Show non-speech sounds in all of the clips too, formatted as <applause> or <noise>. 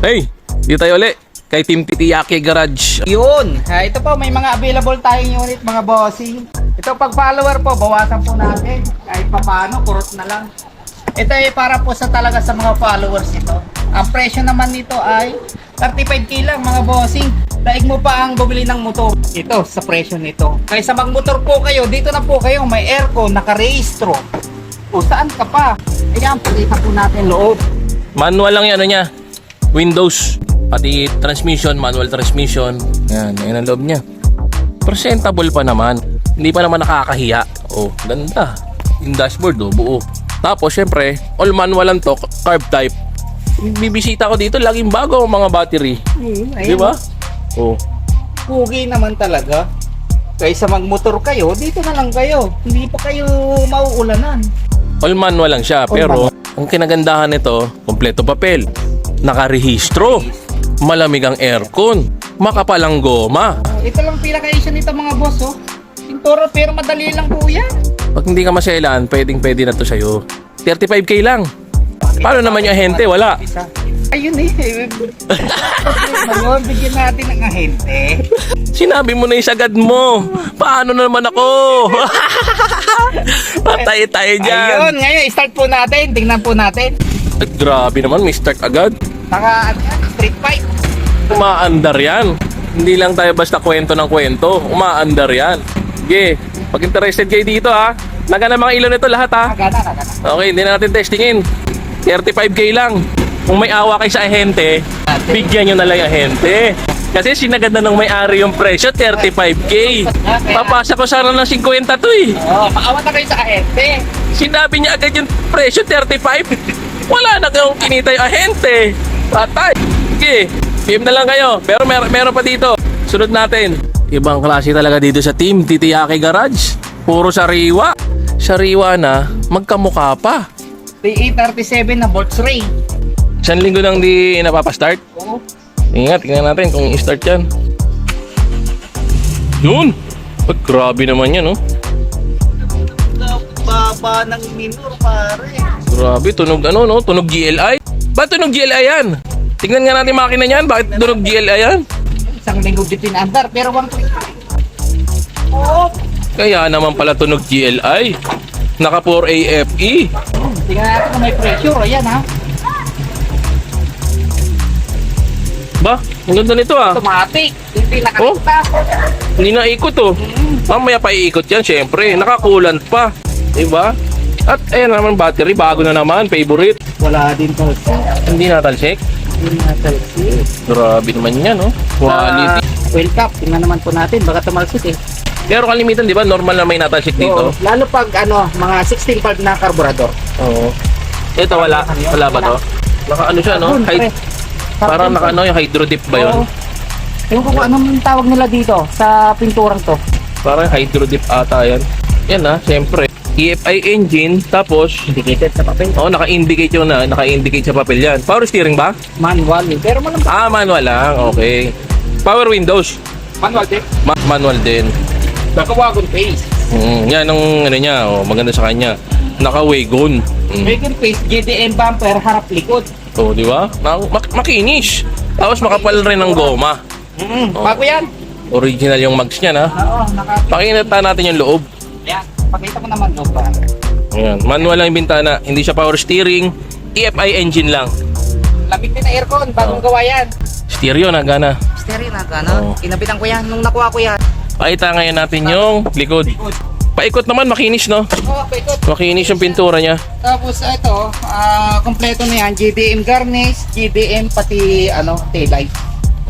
Hey, dito tayo uli. Kay Team Titiyaki Garage. Yun. Ah, ito po, may mga available tayong unit, mga bossing. Ito, pag follower po, bawasan po natin. Kahit papano, kurot na lang. Ito ay para po sa talaga sa mga followers ito. Ang presyo naman nito ay 35k lang mga bossing. Daig mo pa ang bumili ng motor. Ito, sa presyo nito. Kaysa magmotor po kayo, dito na po kayo, may aircon, nakarehistro. O saan ka pa? Ayan, pakita po natin loob. Manual lang yan, ano niya. Windows. Pati transmission, manual transmission. Yan, yan ang loob niya. Presentable pa naman. Hindi pa naman nakakahiya. Oh, ganda. Yung dashboard, oh, buo. Tapos, syempre, all manual lang to, carb type. Bibisita ko dito, laging bago ang mga battery. Hmm, Di ba? Oh. Pugi naman talaga. Kaysa magmotor kayo, dito na lang kayo. Hindi pa kayo mauulanan. All manual lang siya, All pero ang kinagandahan nito, kompleto papel, nakarehistro, malamig ang aircon, makapal ang goma. Ito lang pinaka-issue nito mga boss, oh. Pintura pero madali lang po yan. Pag hindi ka masailan, pwedeng pwede na to sa'yo. 35k lang. Paano naman yung ahente? Wala. Ayun eh. Ngayon, bigyan natin ng ahente. Sinabi mo na yung sagad mo. Paano na naman ako? <laughs> Patay tayo Ayun, dyan. ngayon, start po natin. Tingnan po natin. Ay, grabe naman, may start agad. Yan, street pipe. Umaandar yan. Hindi lang tayo basta kwento ng kwento. Umaandar yan. Sige, pag interested kayo dito ha. Nagana mga ilaw nito lahat ha. Nagana, nagana. Okay, hindi na natin testingin. 35k lang. Kung may awa kayo sa ahente, bigyan nyo na lang yung ahente. Kasi sinagad na ng may-ari yung presyo, 35k. Papasa ko sana ng 50 to eh. Oh, maawa na kayo sa ahente. Sinabi niya agad yung presyo, 35. Wala na kayong kinita yung ahente. Patay. Sige, PM na lang kayo. Pero mer meron pa dito. Sunod natin. Ibang klase talaga dito sa team, Titiyaki Garage. Puro sariwa. Sariwa na, magkamukha pa. PA37 na Volts Ray. Isang linggo nang di napapastart. Oo. Ingat, tingnan natin kung i-start yan. Yun! Pag grabe naman yan, oh. Baba ng minor, pare. Grabe, tunog ano, no? Tunog GLI? Ba't tunog GLI yan? Tingnan nga natin makina niyan. Bakit tunog GLI yan? Isang linggo din pinandar, pero one click. Oo. Kaya naman pala tunog GLI. Naka 4 AFE. Tingnan natin kung may pressure. Ayan ha. Ba? Ang ganda nito ah. Automatic. Yung pinakakita. Hindi na ikot oh. Mamaya pa iikot yan, syempre. Nakakulant pa. Diba? At ayan naman battery, bago na naman, favorite. Wala din to. Hindi natalsik. Yung natalsik. Grabe naman yan, oh. Quality. Oil cap. Tingnan naman po natin. Baka tumalsik eh. Pero kalimitan, di ba? Normal na may natalsik dito. Oo. Lalo pag ano, mga 16 valve na carburetor. Oo. Ito wala. Wala ba to? Naka ano siya, no? Hyd- parang naka ano, yung hydro dip ba yun? Ko kung anong tawag nila dito sa pinturang to. Parang hydro dip ata yan. Yan ah, syempre. EFI engine, tapos, Indicated sa papel. oh, naka-indicate yun na, naka-indicate sa papel yan. Power steering ba? Manual eh. Pero malang Ah, manual lang, okay. Power windows, manual din. ma- manual din. Nakawagon face. Mm, yan ang ano niya, oh, maganda sa kanya. Naka-wagon. Mm. Wagon face, GDM bumper, harap likod. Oh, di ba? Ma- mak- makinis. Tapos makapal rin ng goma. Mm. Bago yan. Original yung mags niya, na. Oo, naka... Pakita natin yung loob. Yan. Pakita mo naman no pa. Ayan, manual lang yung bintana, hindi siya power steering, EFI engine lang. Lamig din na aircon, bagong gawa yan. Stereo na gana. Stereo na Oo. gano. Inabitan ko yan nung nakuha ko yan. Pakita ngayon natin yung likod. Paikot naman, makinis no? Oo, paikot. Makinis yung pintura niya. Tapos ito, ah kompleto na yan. GDM garnish, GDM pati ano, taillight.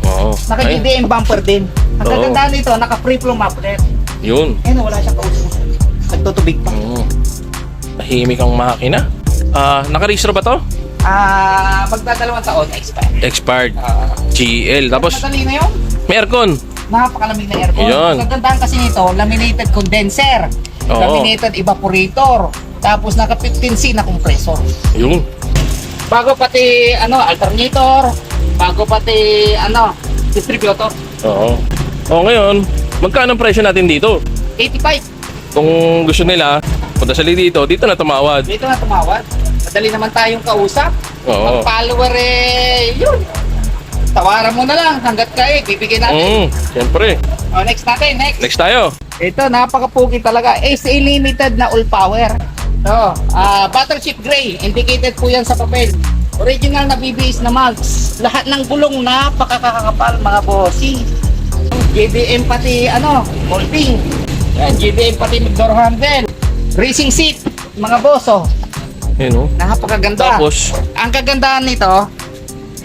Oo. Naka Ay, GDM bumper din. Ang Oo. gaganda nito, naka free flow muffler. yun. Ayun, wala siyang kausap. Nagtutubig pa. Oo. Tahimik ang makina. Ah, nakarehistro ba to? Ah, magdadalawang taon, expired. Expired. Ah, GL. Tapos, madali na yun. may aircon. Napakalamig na aircon. Yun. Ang kagandahan kasi nito, laminated condenser, Oo. laminated evaporator, tapos naka 15C na compressor. Yun. Bago pati ano, alternator, bago pati ano, distributor. Oo. O ngayon, magkano ang presyo natin dito? 85. Kung gusto nila, punta sila dito, dito na tumawad. Dito na tumawad. Madali naman tayong kausap. Oo. Pag follower eh, yun. tawaran mo na lang hanggat kaya, bibigyan natin. Mm, siyempre. Oh, next natin, next. Next tayo. Ito, napakapugi talaga. SA Limited na all power. Ito, ah Battleship Gray. Indicated po yan sa papel. Original na BBS na mags. Lahat ng gulong napakakakapal mga bossy. JDM pati ano, molding. Yan, JDM pati door handle. Racing seat, mga boss oh. Yun, oh. Napakaganda. Tapos, Ang kagandahan nito,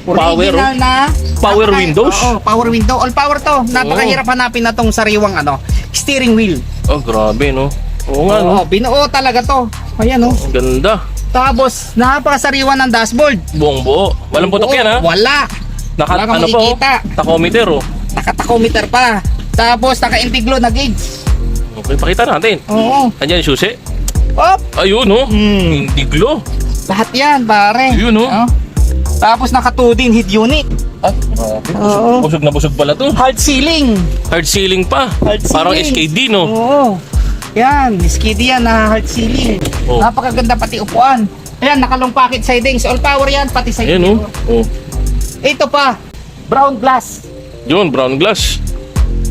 Power, original oh. na Power napaka- windows? Oo, power window. All power to. Napakahirap hanapin na tong sariwang ano, steering wheel. oh, grabe, no? Oo nga, no? Oo, binuo talaga to. Ayan oh. Ang ganda. Tapos, napakasariwa ng dashboard. Buong buo. Walang putok yan, ha? Wala. Naka, wala kang ano pa, oh? makikita. Tachometer, oh. Nakatachometer pa. Tapos, naka-integlo na gauge. Okay, pakita natin. Oo. Andyan yung susi. Op! Ayun, oh. Hmm. Indiglo. Lahat yan, pare. Yun, oh. Oo. Tapos, naka 2 din head unit. Ah, grabe. Oo. Busog na busog pala to. Hard ceiling. Hard ceiling pa. Hard Parang ceiling. SKD, no? Oo. Yan, skiddy yan na hard ceiling. Oh. Napakaganda pati upuan. Ayan, nakalong pocket sidings. All power yan, pati sa Ayan, oh. oh. Ito pa, brown glass. Yun, brown glass.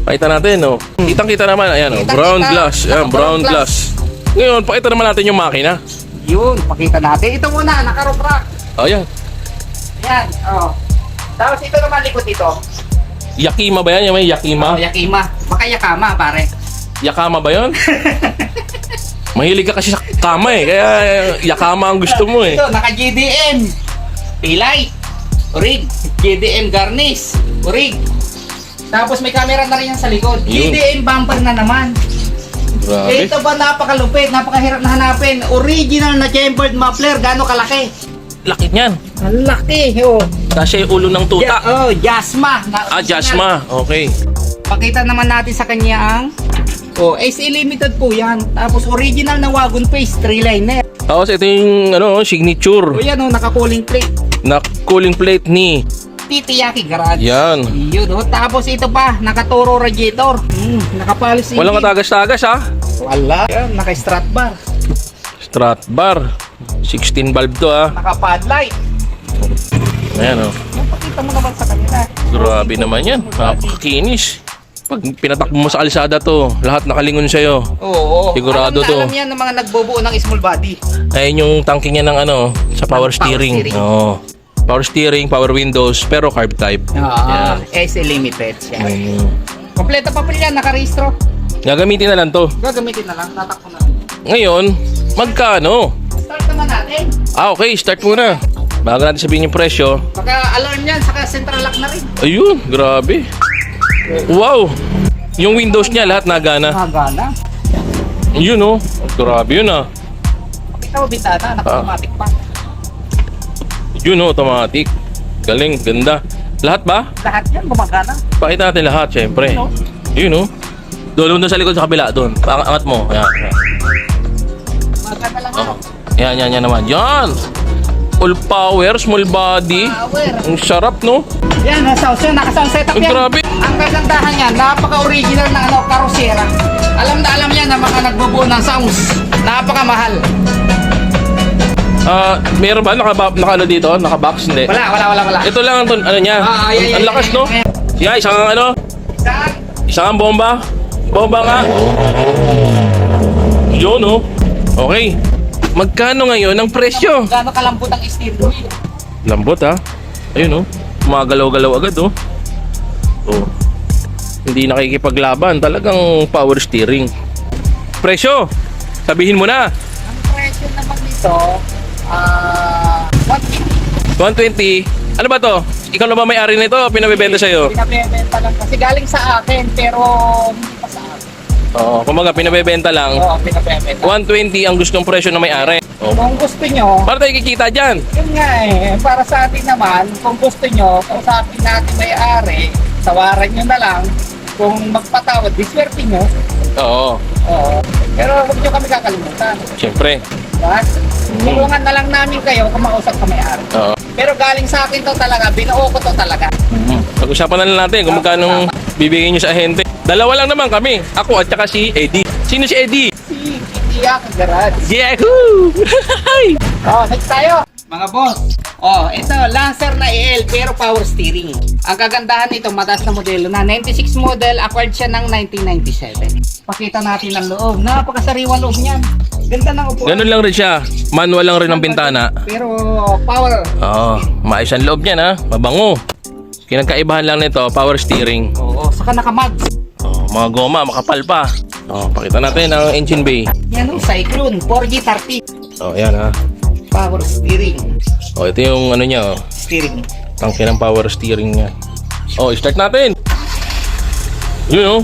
Pakita natin, oh. Kitang-kita naman, ayan, oh. Kitang-kita. Brown glass. Ayan, brown brown glass. Ngayon, pakita naman natin yung makina. Yun, pakita natin. Ito muna, naka-roof rack. Ayan. Yan, oh. Tapos ito naman likod ito. Yakima ba yan? Yung may Yakima? Oh, Yakima. Baka Yakama, pare. Yakama ba yun? <laughs> Mahilig ka kasi sa kama eh. Kaya Yakama ang gusto mo eh. Ito, naka-GDM. Pilay. Rig. GDM garnish. Rig. Tapos may camera na rin yan sa likod. Yun. GDM bumper na naman. Grabe. Ito ba napakalupit, napakahirap na hanapin. Original na chambered muffler, gaano kalaki? Laki niyan. Ang laki, oh. Kasi ulo ng Ja- tuta. oh, Jasma. na Ah. Jasma. Okay. Pakita naman natin sa kanya ang Oh, SE Limited po yan. Tapos original na wagon face, 3-liner. Tapos ito yung ano, O signature yan oh, naka-cooling plate. na cooling plate ni. Titiyaki Garage. Yan. Yun oh. Tapos ito pa, naka-toro radiator. Hmm, naka-polish Walang engine. katagas-tagas ha. Wala. Yan, naka-strut bar. Strat bar. 16 valve to ha. Naka-pad light. Ayan oh. Pakita mo naman sa kanila. Grabe naman yan. Napakakinis. Pag pinatakbo mo sa kalsada to, lahat nakalingon sa'yo. Oo. Sigurado alam na, to. Alam yan ng mga nagbubuo ng small body. Ayun yung tangke niya ng ano, sa power Power steering. steering. Oo. Power steering, power windows, pero carb type. Ah, Yan. SE Limited siya. Mm. Kompleto pa pala yan, nakarehistro. Gagamitin na lang to. Gagamitin na lang, tatakbo na. Ngayon, magkano? Start naman natin. Ah, okay, start muna. Bago natin sabihin yung presyo. Baka alarm yan, saka central lock na rin. Ayun, grabe. Wow! Yung windows niya lahat nagana. Magana. Yun oh. Grabe yun ah. Kita mo bitana, naka-automatic pa. Yun oh, automatic. Galing, ganda. Lahat ba? Lahat yan gumagana. Pakita natin lahat, syempre. Yun, oh. Yun oh. Doon doon sa likod sa kabila, doon. Angat mo. Ayan. ayan. Magana lang Oh. yan. Yan, yan, yan naman. Yan! All power, small body. Power. Ang sarap, no? Yan, nasa sound, naka-sound setup yan. grabe. Ang kagandahan yan, napaka-original na ano, karosera. Alam na alam yan ng mga nagbubuo ng sounds. Napakamahal. Ah, meron ba naka naka ano dito? Naka-box hindi. Wala, wala, wala, wala. Ito lang ang ton- ano niya. Ah, ay, ang lakas, no? ay. Siya, isang ano? Saan? Isang bomba. Bomba nga. Yun, no? Okay. Magkano ngayon ang presyo? Gaano kalambot ang steering wheel? Lambot, ha? Ayun, no? Gumagalaw-galaw agad, oh. Oh. Hindi nakikipaglaban. Talagang power steering. Presyo! Sabihin mo na. Ang presyo naman nito, ah, 150. 120. Ano ba to? Ikaw na ba may-ari nito? Pinabibenta sa'yo? Pinabebenta lang kasi galing sa akin pero hindi pa sa akin. Oo, kumaga pinabibenta lang. Oo, pinabebenta. 120 ang gustong presyo ng may-ari. Oh. Kung gusto nyo, Para tayo kikita dyan. yun nga eh, para sa atin naman, kung gusto nyo, kung sa atin natin may-ari, tawaran nyo na lang. Kung magpatawad, diswerte nyo. Oo, Oo. Pero huwag nyo kami kakalimutan. siyempre. Diba? Tulungan na lang namin kayo kung mausap ka may-ari. Oo. Pero galing sa akin to talaga, binuo ko to talaga. Pag-usapan na lang natin kung magkano bibigyan nyo sa ahente. Dalawa lang naman kami. Ako at saka si Eddie. Sino si Eddie? Si Kitiya Garage. Yahoo! <laughs> Oh, next tayo. Mga boss. Oh, ito, Lancer na EL pero power steering. Ang kagandahan nito, mataas na modelo na. 96 model, acquired siya ng 1997. Pakita natin ang loob. Napakasariwa loob niyan. Ganda ng upuan. Ganun lang rin siya. Manual lang rin ang bintana. Pero power. Oo, maayos ang loob niyan ha. Mabango. Kinagkaibahan lang nito, power steering. Oo, saka nakamags. Oh, mga goma, makapal pa. Oh, pakita natin ang engine bay. Yan o, Cyclone 4G30. Oh, yan ha. Power steering. Oh, ito yung ano niya, oh. Steering. Tangke ng power steering niya. Oh, start natin. Yun oh.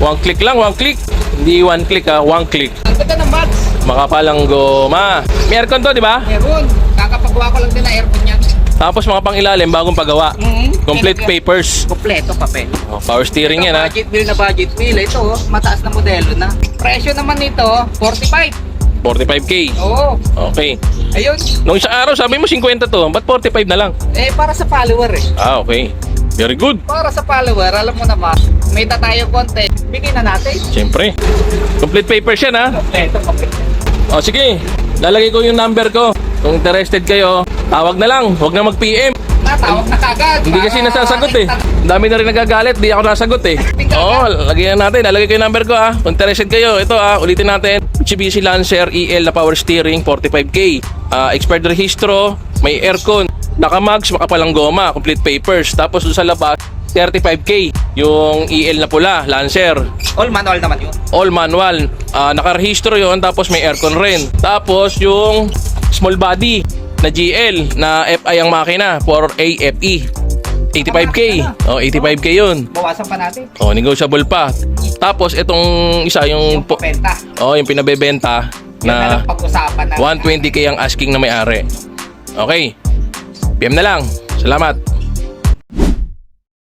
One click lang, one click. Hindi one click ha, one click. Ganda ng mags. Makapalang goma. May aircon to, di ba? Meron. Kakapagawa ko lang din ng aircon yan. Tapos mga pangilalim, bagong pagawa. Mm, Complete pinag- papers. Kompleto papel. Oh, power steering yan ha. Budget bill na budget bill. Ito, oh, mataas na modelo na. Presyo naman nito, 45. 45k. Oo. Okay. Ayun. Nung isang araw, sabi mo 50 to. Ba't 45 na lang? Eh, para sa follower eh. Ah, okay. Very good. Para sa follower, alam mo naman, may ta tayo konti. Bigyan na natin. Siyempre. Complete papers yan ha. Kompleto kompleto. O sige, lalagay ko yung number ko. Kung interested kayo, tawag na lang. Huwag na mag-PM. Natawag na kagad. Hindi kasi nasasagot eh. Ang dami na rin nagagalit, di ako nasagot eh. Oo, lagyan natin. Lalagay ko yung number ko ah. Kung interested kayo, ito ah, ulitin natin. Mitsubishi Lancer EL na power steering, 45K. Ah, expired rehistro, may aircon, nakamags, makapalang goma, complete papers. Tapos doon sa labas, 35K. Yung EL na pula, Lancer. All manual naman yun. all manual. Ah, nakarehistro yon tapos may aircon rin. Tapos yung small body na GL na FI ang makina for AFE. 85k. Oh, 85k yun. Bawasan pa natin. Oh, negotiable pa. Tapos itong isa yung po, Benta. oh, yung pinabebenta Yun na na lang pag-usapan na. 120k ang asking na may-ari. Okay. PM na lang. Salamat.